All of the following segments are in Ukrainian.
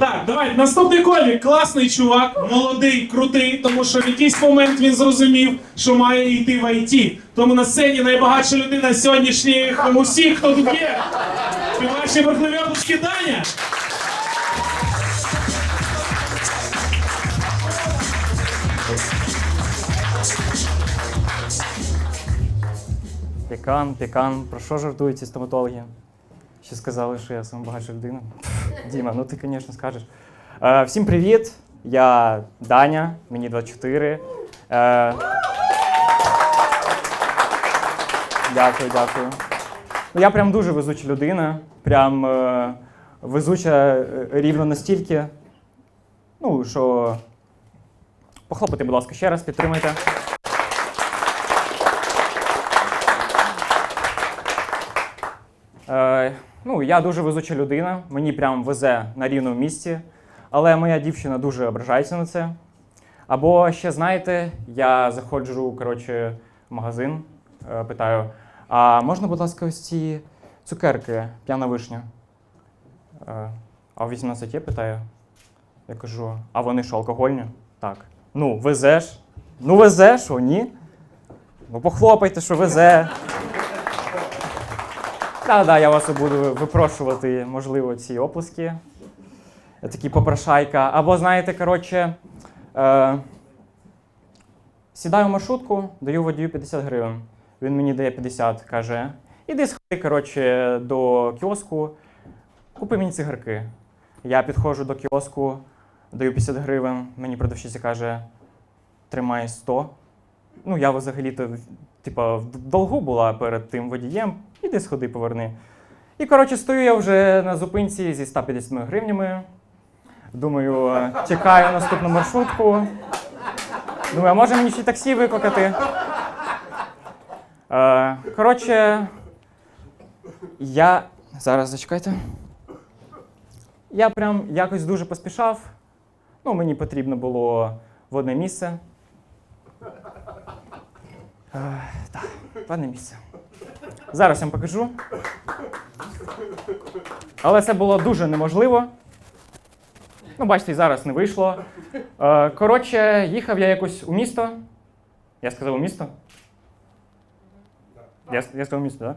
Так, давай, наступний комік. Класний чувак, молодий, крутий, тому що в якийсь момент він зрозумів, що має йти в ІТ. Тому на сцені найбагатша людина сьогоднішніх усіх, хто тут є. І ваші бурхливі обласки Даня. Пікан, пікан. Про що жартують ці стоматологи? Ще сказали, що я найбагатша людина. Діма, ну ти, звісно, скажеш. Е, всім привіт! Я Даня, мені 24. Е, дякую, дякую. Ну, я прям дуже везуча людина. Прям е, везуча е, рівно настільки. Ну, що. Похлопайте, будь ласка, ще раз, підтримайте. Е, ну, я дуже везуча людина, мені прям везе на рівному місці, але моя дівчина дуже ображається на це. Або ще знаєте, я заходжу коротше, в магазин, е, питаю: а можна, будь ласка, ось ці цукерки, п'яна вишня? Е, а в 18 є, питаю. Я кажу, а вони що, алкогольні? Так. Ну, везеш? Ну, везеш, о, ні? Ну, похлопайте, що везе. Так, да, я вас буду випрошувати, можливо, ці оплески. Я такий попрошайка. Або, знаєте, коротше, е, сідаю в маршрутку, даю водію 50 гривень. Він мені дає 50, каже: іди сходи, коротше, до кіоску, купи мені цигарки. Я підходжу до кіоску, даю 50 гривень, мені продавщиця каже, тримай 100. Ну, я взагалі-то типа, в долгу була перед тим водієм, іди сходи, поверни. І коротше, стою я вже на зупинці зі 150 гривнями. Думаю, чекаю наступну маршрутку. Думаю, а може мені ще таксі викликати? Коротше, я. Зараз зачекайте. Я прям якось дуже поспішав. Ну, мені потрібно було в одне місце. Так, в одне місце. Зараз я вам покажу. Але це було дуже неможливо. Ну, бачите, зараз не вийшло. Е, Коротше, їхав я якось у місто. Я сказав у місто? Я, я сказав місто, так?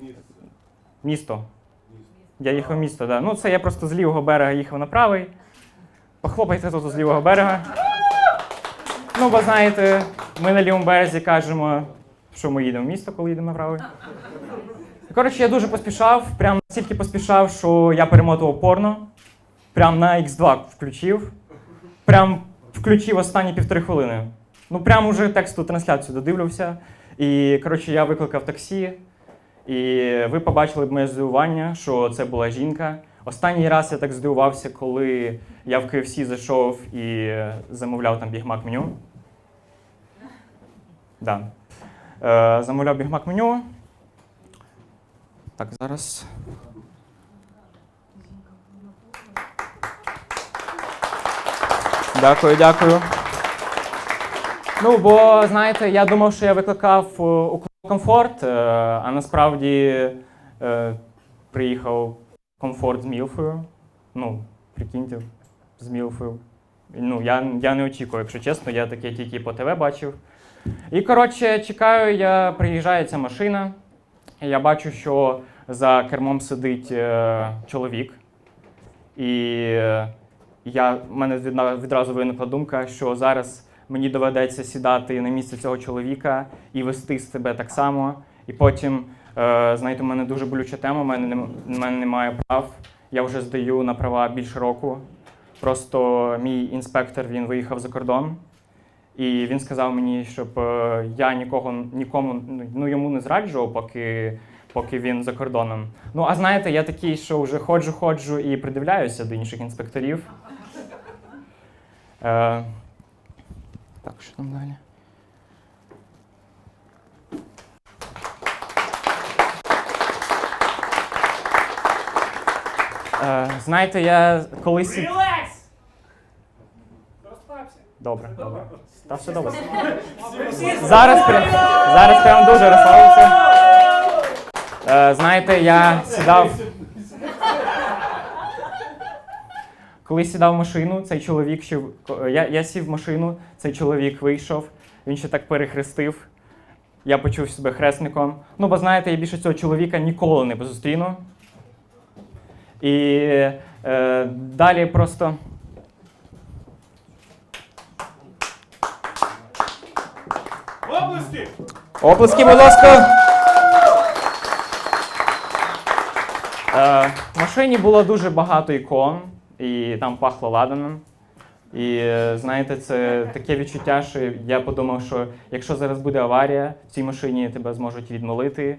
Да? Місто. Я їхав в місто, так. Да. Ну, це я просто з лівого берега їхав на правий. Похлопайте тут з лівого берега. Ну, бо знаєте, ми на лівому березі кажемо, що ми їдемо в місто, коли їдемо на правий. Коротше, я дуже поспішав, прям настільки поспішав, що я перемотував порно. Прям на X2 включив. Прям включив останні півтори хвилини. Ну, прям уже тексту трансляцію додивлявся. І коротше, я викликав таксі. І ви побачили б моє здивування, що це була жінка. Останній раз я так здивувався, коли я в KFC зайшов і замовляв там бігмак меню. Да. Е, замовляв бігмак меню. Так, зараз. Дякую, дякую. Ну, бо знаєте, я думав, що я викликав е, у комфорт, е, а насправді приїхав комфорт з Мілфою. Ну, прикиньте, з Мілфою. Ну, я, я не очікував, якщо чесно, я таке тільки по ТВ бачив. І коротше, чекаю, я приїжджає ця машина. Я бачу, що за кермом сидить е, чоловік. І е, я, в мене відразу виникла думка, що зараз мені доведеться сідати на місце цього чоловіка і вести себе так само. І потім, е, знаєте, у мене дуже болюча тема, у мене, нем- в мене немає прав. Я вже здаю на права більше року. Просто мій інспектор він виїхав за кордон. І він сказав мені, щоб е, я нікого нікому ну, йому не зраджував, поки, поки він за кордоном. Ну, а знаєте, я такий, що вже ходжу, ходжу і придивляюся до інших інспекторів. Е, так, що там далі? Е, знаєте, я колись. Добре, добре. Та все добре. Зараз прям, зараз прям дуже розслабився. Е, знаєте, я сідав. Коли сідав в машину, цей чоловік ще я, я сів в машину, цей чоловік вийшов, він ще так перехрестив. Я почув себе хресником. Ну, бо знаєте, я більше цього чоловіка ніколи не зустріну. І е, далі просто. Оплески, будь ласка. Е, в машині було дуже багато ікон, і там пахло ладаном. І знаєте, це таке відчуття, що я подумав, що якщо зараз буде аварія, в цій машині тебе зможуть відмолити,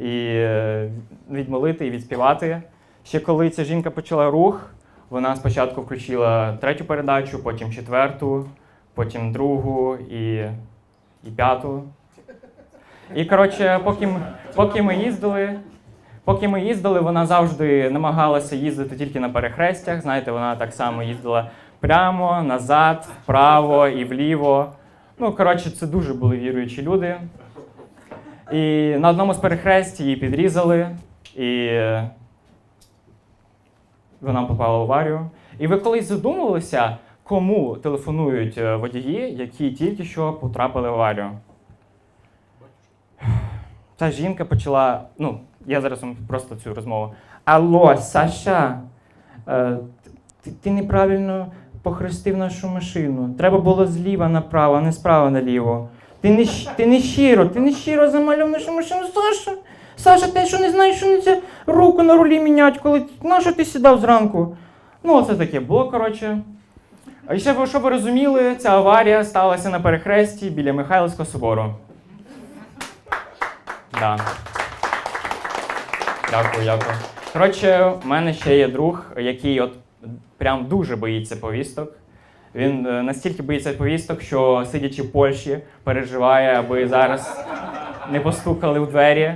і е, відмолити і відспівати. Ще коли ця жінка почала рух, вона спочатку включила третю передачу, потім четверту, потім другу і, і п'яту. І коротше, поки поки ми їздили, поки ми їздили, вона завжди намагалася їздити тільки на перехрестях. Знаєте, вона так само їздила прямо, назад, вправо і вліво. Ну, коротше, це дуже були віруючі люди. І на одному з перехресть її підрізали, і вона попала в аварію. І ви колись задумувалися, кому телефонують е, водії, які тільки що потрапили в аварію? Та жінка почала. Ну, я зараз вам просто цю розмову. Алло, Саша, е, ти, ти неправильно похрестив нашу машину. Треба було зліва направо, а не справа наліво. Ти не, ти не щиро, ти не щиро замалював нашу машину. Саша, Саша, ти що не знаєш, що не це руку на рулі міняти, коли на що ти сідав зранку? Ну, це таке було, коротше. А ще, ви- щоб ви розуміли, ця аварія сталася на перехресті біля Михайлівського собору. Да. Дякую, дякую. Коротше, в мене ще є друг, який от прям дуже боїться повісток. Він е, настільки боїться повісток, що сидячи в Польщі, переживає, аби зараз не постукали в двері.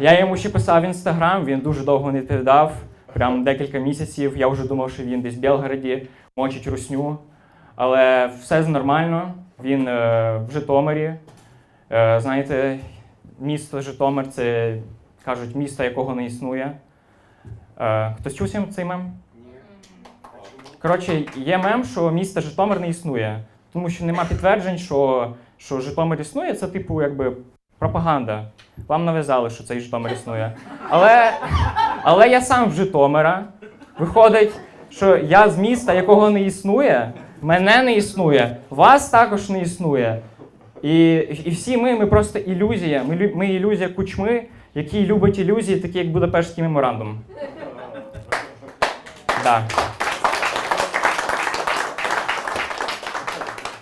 Я йому ще писав в інстаграм, він дуже довго не відповідав. Прям декілька місяців. Я вже думав, що він десь в Белгороді мочить русню. Але все нормально. Він е, в Житомирі. Е, знаєте, місто Житомир це кажуть місто, якого не існує. Е, хтось чув цей мем? Коротше, є мем, що місто Житомир не існує. Тому що нема підтверджень, що, що Житомир існує, це типу якби пропаганда. Вам нав'язали, що цей Житомир існує. Але, але я сам в Житомира. Виходить, що я з міста, якого не існує, мене не існує, вас також не існує. І, і всі ми, ми просто ілюзія. Ми, ми ілюзія кучми, який любить ілюзії, такі як Будапештський меморандум. Да.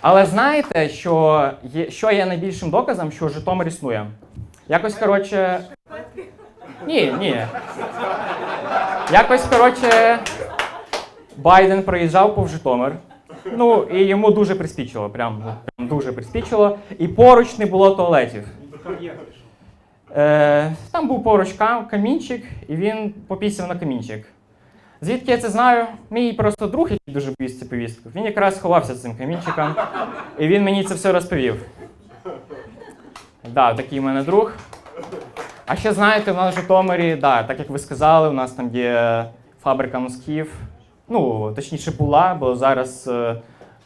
Але знаєте, що є, що є найбільшим доказом, що Житомир існує? Якось, коротше. Ні, ні. Якось, коротше, Байден приїжджав по Житомир. Ну, і йому дуже приспічило, прям, прям дуже приспічило. І поруч не було туалетів. Е, там був поруч кам- камінчик, і він попісяв на камінчик. Звідки я це знаю? Мій просто друг, який дуже боїться повісток, він якраз ховався цим камінчиком, і він мені це все розповів. Да, такий в мене друг. А ще знаєте, в нас в Житомирі, да, так як ви сказали, у нас там є фабрика носків. Ну, точніше, була, бо зараз е,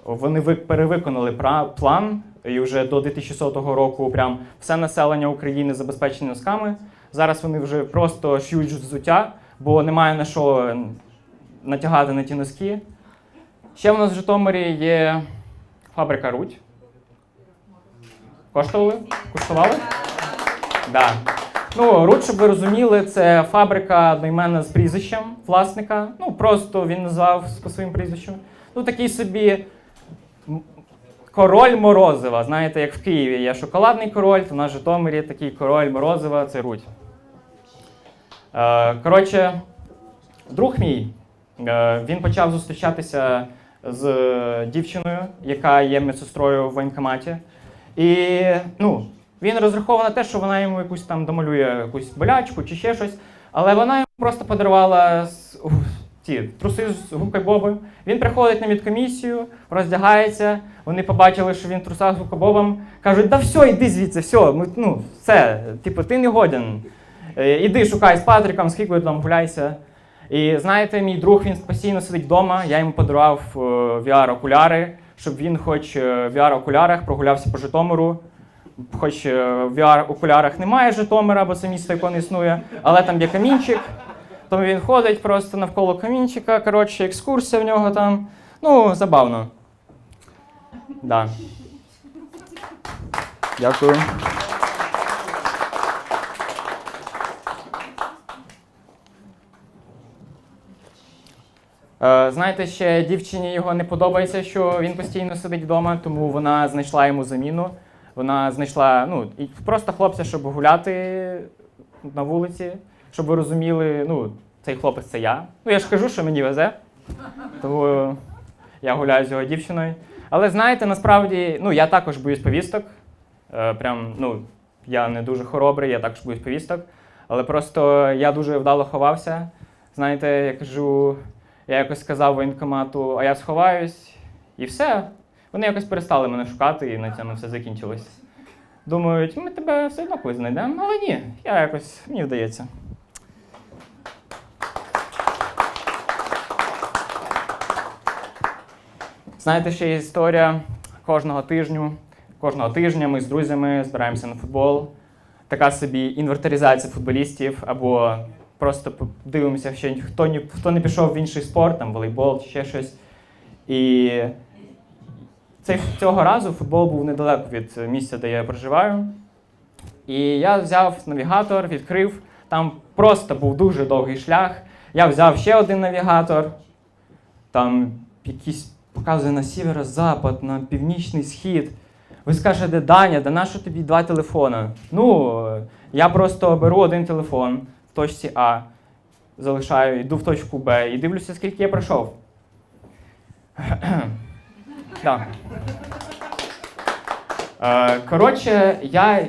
вони перевиконали план, і вже до 2100 року прям все населення України забезпечені носками. Зараз вони вже просто ш'ють взуття, бо немає на що натягати на ті носки. Ще в нас в Житомирі є фабрика Рудь. Коштували? Куштували? Да. Ну, Рудь, щоб ви розуміли, це фабрика одноіменна з прізвищем власника. Ну, просто він назвав по своїм прізвищу. Ну, такий собі король Морозива. Знаєте, як в Києві є шоколадний король, то на Житомирі такий король Морозива це Рудь. Е, коротше, друг мій, е, він почав зустрічатися з дівчиною, яка є медсестрою в воєнкоматі. І ну, він розраховував на те, що вона йому якусь там домалює якусь болячку чи ще щось. Але вона йому просто подарувала ті труси з губкою Боби. Він приходить на медкомісію, роздягається. Вони побачили, що він в трусах з губкою Бобом. Кажуть, да все, іди звідси, все, ми, ну, все, типу, ти не годен. Е, Іди шукай з Патріком, скільки там гуляйся. І знаєте, мій друг він постійно сидить вдома. Я йому подарував е, VR-окуляри, щоб він, хоч е, в VR-окулярах, прогулявся по Житомиру. Хоч е, в VR-окулярах немає Житомира, бо це місто яке не існує, але там є камінчик. Тому він ходить просто навколо камінчика. Коротше, екскурсія в нього там. Ну, забавно. Да. Дякую. Е, Знаєте, ще дівчині його не подобається, що він постійно сидить вдома, тому вона знайшла йому заміну. Вона знайшла ну, просто хлопця, щоб гуляти на вулиці, щоб ви розуміли, ну, цей хлопець це я. Ну, я ж кажу, що мені везе. Тому я гуляю з його дівчиною. Але знаєте, насправді, ну, я також боюсь повісток. Е, Прям, ну, я не дуже хоробрий, я також боюсь повісток. Але просто я дуже вдало ховався. Знаєте, я кажу, я якось сказав воєнкомату, а я сховаюсь, і все. Вони якось перестали мене шукати, і на цьому все закінчилось. Думають, ми тебе все одно колись знайдемо, але ні, я якось, мені вдається. Знаєте, ще є історія кожного тижню. Кожного тижня ми з друзями збираємося на футбол. Така собі інвентаризація футболістів, або просто дивимося, хто, не пішов в інший спорт, там волейбол чи ще щось. І цього разу футбол був недалеко від місця, де я проживаю. І я взяв навігатор, відкрив. Там просто був дуже довгий шлях. Я взяв ще один навігатор. Там якийсь показує на сіверо-запад, на північний схід. Ви скажете, Даня, да на що тобі два телефона? Ну, я просто беру один телефон в точці А, залишаю, йду в точку Б і дивлюся, скільки я пройшов. Так. Е, Коротше, я.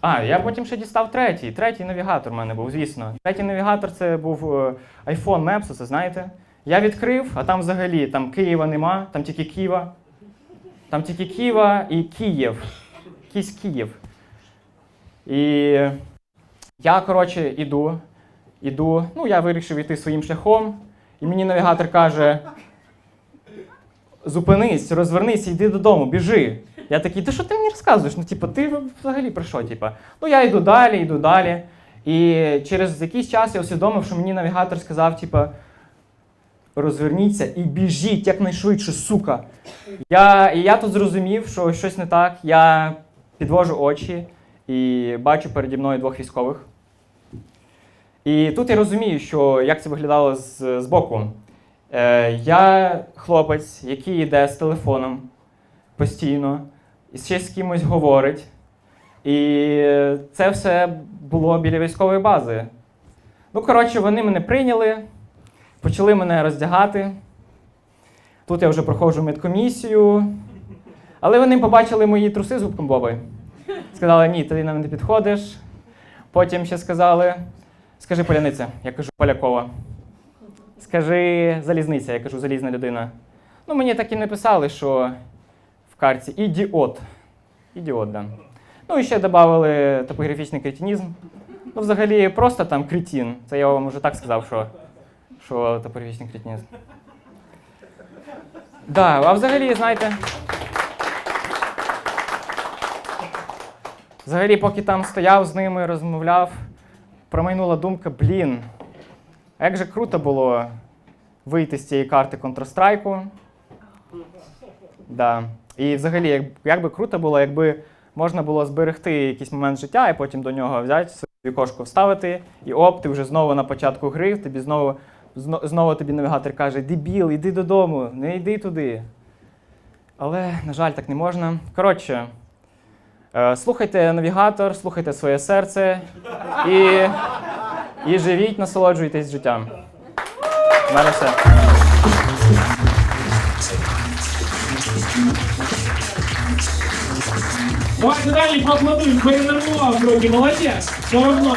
А, я потім ще дістав третій. Третій навігатор в мене був, звісно. Третій навігатор це був е, iPhone Maps, це знаєте. Я відкрив, а там взагалі там Києва нема, там тільки Києва. Там тільки Києва і Київ. Якийсь Київ. І я, коротше, іду, іду. Ну, я вирішив йти своїм шляхом, і мені навігатор каже: зупинись, розвернись, йди додому, біжи. Я такий, ти що ти мені розказуєш? Ну, типу, ти взагалі про що? Типу? Ну, я йду далі, йду далі. І через якийсь час я усвідомив, що мені навігатор сказав, типу, розверніться і біжіть якнайшвидше, сука. Я, і я тут зрозумів, що щось не так. Я підвожу очі і бачу переді мною двох військових. І тут я розумію, що як це виглядало з, з боку. Е, я хлопець, який йде з телефоном постійно, і ще з кимось говорить. І це все було біля військової бази. Ну, коротше, вони мене прийняли, почали мене роздягати. Тут я вже проходжу медкомісію. Але вони побачили мої труси з губком Боби. Сказали, ні, ти нам не підходиш. Потім ще сказали, скажи поляниця, я кажу полякова. Скажи залізниця, я кажу залізна людина. Ну, мені так і написали, що в карті ідіот. Ідіот, да. Ну і ще додали топографічний кретинізм. Ну, взагалі, просто там кретін. Це я вам вже так сказав, що, що топографічний кретинізм. Да, а взагалі, знаєте. Взагалі, поки там стояв з ними, розмовляв, промайнула думка, блін, а як же круто було вийти з цієї карти Counter-Strike. Да. І взагалі, як, як би круто було, якби можна було зберегти якийсь момент життя і потім до нього взяти собі кошку вставити, і оп, ти вже знову на початку гри, тобі знову, знову тобі навігатор каже: Дебіл, іди додому, не йди туди. Але, на жаль, так не можна. Коротше, е, слухайте навігатор, слухайте своє серце і, і живіть, насолоджуйтесь життям. У мене все. Давайте далі поаплодуємо, перенервував трохи, молодець. Все одно.